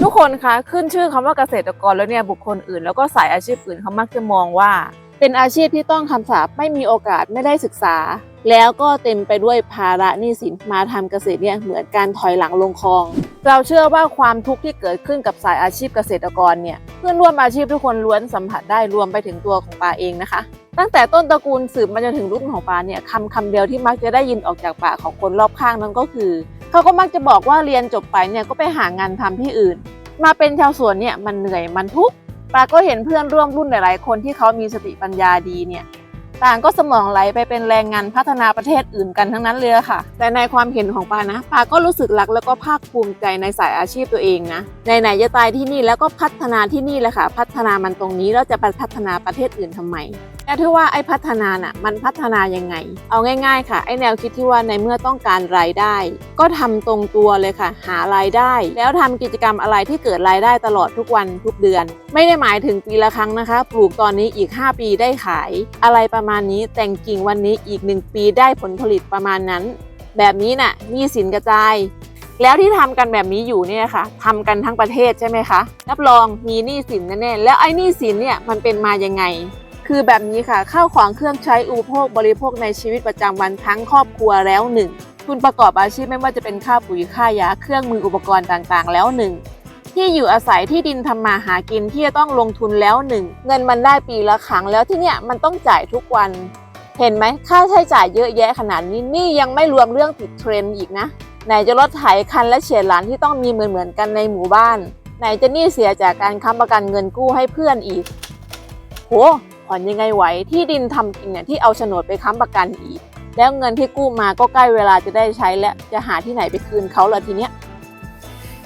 ทุกคนคะขึ้นชื่อคำว่าเกษตรกรแล้วเนี่ยบุคคลอื่น แล้วก็สายอาชีพอื่นเขามักจะมองว่า เป็นอาชีพที่ต้องคำสาปไม่มีโอกาสไม่ได้ศึกษา แล้วก็เต็มไปด้วยภาระหนี้สินมาทำเกษตรเนี่ยเหมือนการถอยหลังลงคลอง เราเชื่อว่าความทุกข์ที่เกิดขึ้นกับสายอาชีพเกษตรกรเนี่ยเพื่อนร่วมอาชีพทุกคนล้วนสัมผัสได้รวมไปถึงตัวของปาเองนะคะ ตั้งแต่ต้นตระกูลสืบมาจนถึงรุ่นของปาเนี่ยคำคำเดียวที่มักจะได้ยินออกจากปากของคนรอบข้างนั่นก็คือ เขาก็มักจะบอกว่าเรียนจบไปเนี่ยก็ไปหางานทำที่อื่น มาเป็นชาวสวนเนี่ยมันเหนื่อยมันทุกข์ปาก็เห็นเพื่อนร่วมรุ่นหลายๆ คนที่เขามีสติปัญญาดีเนี่ยต่างก็สมองไหลไปเป็นแรงงานพัฒนาประเทศอื่นกันทั้งนั้นเลยค่ะ แต่ในความเห็นของปานะปาก็รู้สึกรักแล้วก็ภาคภูมิใจในสายอาชีพตัวเองนะในไหนจะตายที่นี่แล้วก็พัฒนาที่นี่แหละค่ะ พัฒนามันตรงนี้แล้วจะไปพัฒนาประเทศอื่นทำไมแต่ที่ว่าไอ้พัฒนาน่ะมันพัฒนายังไง เอาง่าย ๆ ค่ะ ไอ้แนวคิดที่ว่าในเมื่อต้องการรายได้ ก็ทำตรงตัวเลยค่ะ หารายได้ แล้วทำกิจกรรมอะไรที่เกิดรายได้ตลอดทุกวันทุกเดือน ไม่ได้หมายถึงปีละครั้งนะคะ ปลูกตอนนี้อีก 5 ปีได้ขาย อะไรประมาณนี้แต่งกิ่งวันนี้อีก 1 ปีได้ผลผลิตประมาณนั้น แบบนี้น่ะหนี้สินกระจายแล้วที่ทำกันแบบนี้อยู่เนี่ยค่ะทำกันทั้งประเทศใช่ไหมคะรับรองมีหนี้สินแน่ๆแล้วไอ้หนี้สินเนี่ยมันเป็นมายังไง คือแบบนี้ค่ะข้าวของเครื่องใช้อุปโภคบริโภคในชีวิตประจำวันทั้งครอบครัวแล้วหนึ่งทุนประกอบอาชีพไม่ว่าจะเป็นค่าปุ๋ยค่ายาเครื่องมืออุปกรณ์ต่างๆ แล้วหนึ่งที่อยู่อาศัยที่ดินทำมาหากินที่จะต้องลงทุนแล้วหนึ่งเงินมันได้ปีละครั้งแล้วที่เนี่ยมันต้องจ่ายทุกวัน เห็นไหมค่าใช้จ่ายเยอะแยะขนาดนี้นี่ยังไม่รวมเรื่องติดเทรนด์อีกนะไหนจะรถไถคันและเฉียดหลานที่ต้องมีเหมือนเหมือนๆกันในหมู่บ้าน ไหนจะหนี้เสียจากการค้ำประกันเงินกู้ให้เพื่อนอีกโห ผ่อนยังไงไหวที่ดินทำกินเนี่ยที่เอาโฉนดไปค้ำประกันอีก แล้วเงินที่กู้มาก็ใกล้เวลาจะได้ใช้และจะหาที่ไหนไปคืนเขาละทีเนี้ย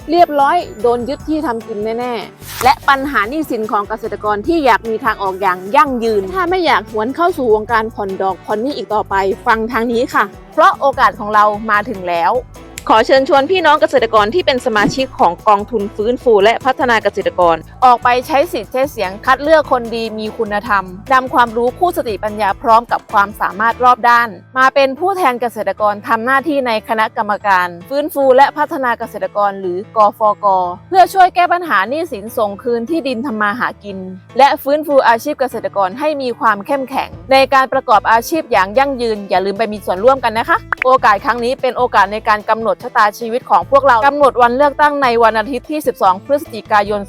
เรียบร้อยโดนยึดที่ทำกินแน่ๆ และปัญหาหนี้สินของเกษตรกรที่อยากมีทางออกอย่างยั่งยืน ถ้าไม่อยากหวนเข้าสู่วงการผ่อนดอกผ่อนหนี้อีกต่อไป ฟังทางนี้ค่ะ เพราะโอกาสของเรามาถึงแล้ว ขอเชิญชวนพี่น้องเกษตรกรที่เป็นสมาชิกของกองทุนฟื้นฟูและพัฒนาเกษตรกร ออกไปใช้สิทธิ์ใช้เสียงคัดเลือกคนดีมีคุณธรรมนำความรู้คู่สติปัญญาพร้อมกับความสามารถรอบด้าน มาเป็นผู้แทนเกษตรกรทำหน้าที่ในคณะกรรมการ ฟื้นฟูและพัฒนาเกษตรกรหรือกฟก เพื่อช่วยแก้ปัญหาหนี้สินส่งคืนที่ดินทำมาหากิน และฟื้นฟูอาชีพเกษตรกรให้มีความเข้มแข็ง ในการประกอบอาชีพอย่างยั่งยืน อย่าลืมไปมีส่วนร่วมกันนะคะ โอกาสครั้งนี้เป็นโอกาสในการกำหนดชะตาชีวิตของพวกเรากำหนดวันเลือกตั้งในวันอาทิตย์ที่ 12 พฤศจิกายน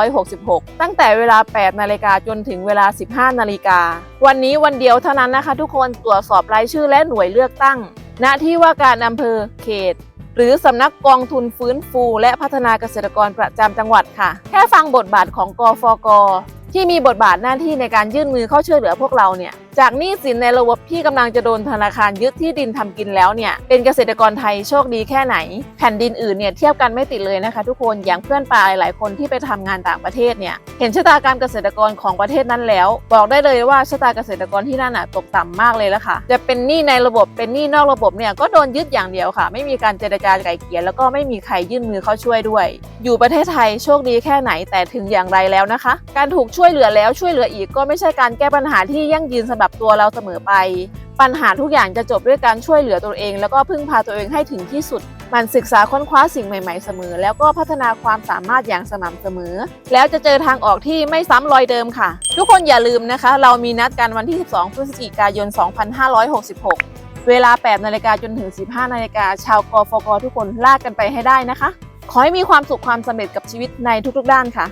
2566 ตั้งแต่เวลา 8 นาฬิกาจนถึงเวลา 15 นาฬิกา วันนี้วันเดียวเท่านั้นนะคะ ทุกคนตรวจสอบรายชื่อและหน่วยเลือกตั้ง ณ ที่ว่าการอำเภอเขตหรือสำนักกองทุนฟื้นฟู และพัฒนาเกษตรกรประจำจังหวัดค่ะ แค่ฟังบทบาทของกฟก ที่มีบทบาทหน้าที่ในการยื่นมือเข้าช่วยเหลือพวกเราเนี่ย จากหนี้สินในระบบที่กำลังจะโดนธนาคารยึดที่ดินทำกินแล้วเนี่ย เป็นเกษตรกรไทยโชคดีแค่ไหน แผ่นดินอื่นเนี่ยเทียบกันไม่ติดเลยนะคะ ทุกคนอย่างเพื่อนปลาหลายคนที่ไปทำงานต่างประเทศเนี่ยเห็นชะตากรรมเกษตรกรของประเทศนั้นแล้ว บอกได้เลยว่าชะตาเกษตรกรที่นั่นน่ะตกต่ำมากเลยละค่ะ จะเป็นหนี้ในระบบเป็นหนี้นอกระบบเนี่ยก็โดนยึดอย่างเดียวค่ะ ไม่มีการเจรจาไกล่เกลี่ยแล้วก็ไม่มีใครยื่นมือเข้าช่วยด้วย อยู่ประเทศไทยโชคดีแค่ไหนแต่ถึงอย่างไรแล้วนะคะ การถูกช่วยเหลือแล้วช่วยเหลืออีกก็ไม่ใช่การแก้ปัญหาที่ยั่งยืนสำหรับรับตัวเราเสมอไป ปัญหาทุกอย่างจะจบด้วยการช่วยเหลือตัวเอง แล้วก็พึ่งพาตัวเองให้ถึงที่สุดมันศึกษาค้นคว้าสิ่งใหม่ ๆเสมอ แล้วก็พัฒนาความสามารถอย่างสม่ำเสมอ แล้วจะเจอทางออกที่ไม่ซ้ำรอยเดิมค่ะ ทุกคนอย่าลืมนะคะ เรามีนัดกันวันที่ 12 พฤศจิกายน 2566 เวลา 8 นาฬิกาจนถึง 15 นาฬิกาชาวกฟกทุกคนลากกันไปให้ได้นะคะ ขอให้มีความสุขความสำเร็จกับชีวิตในทุกๆด้านค่ะ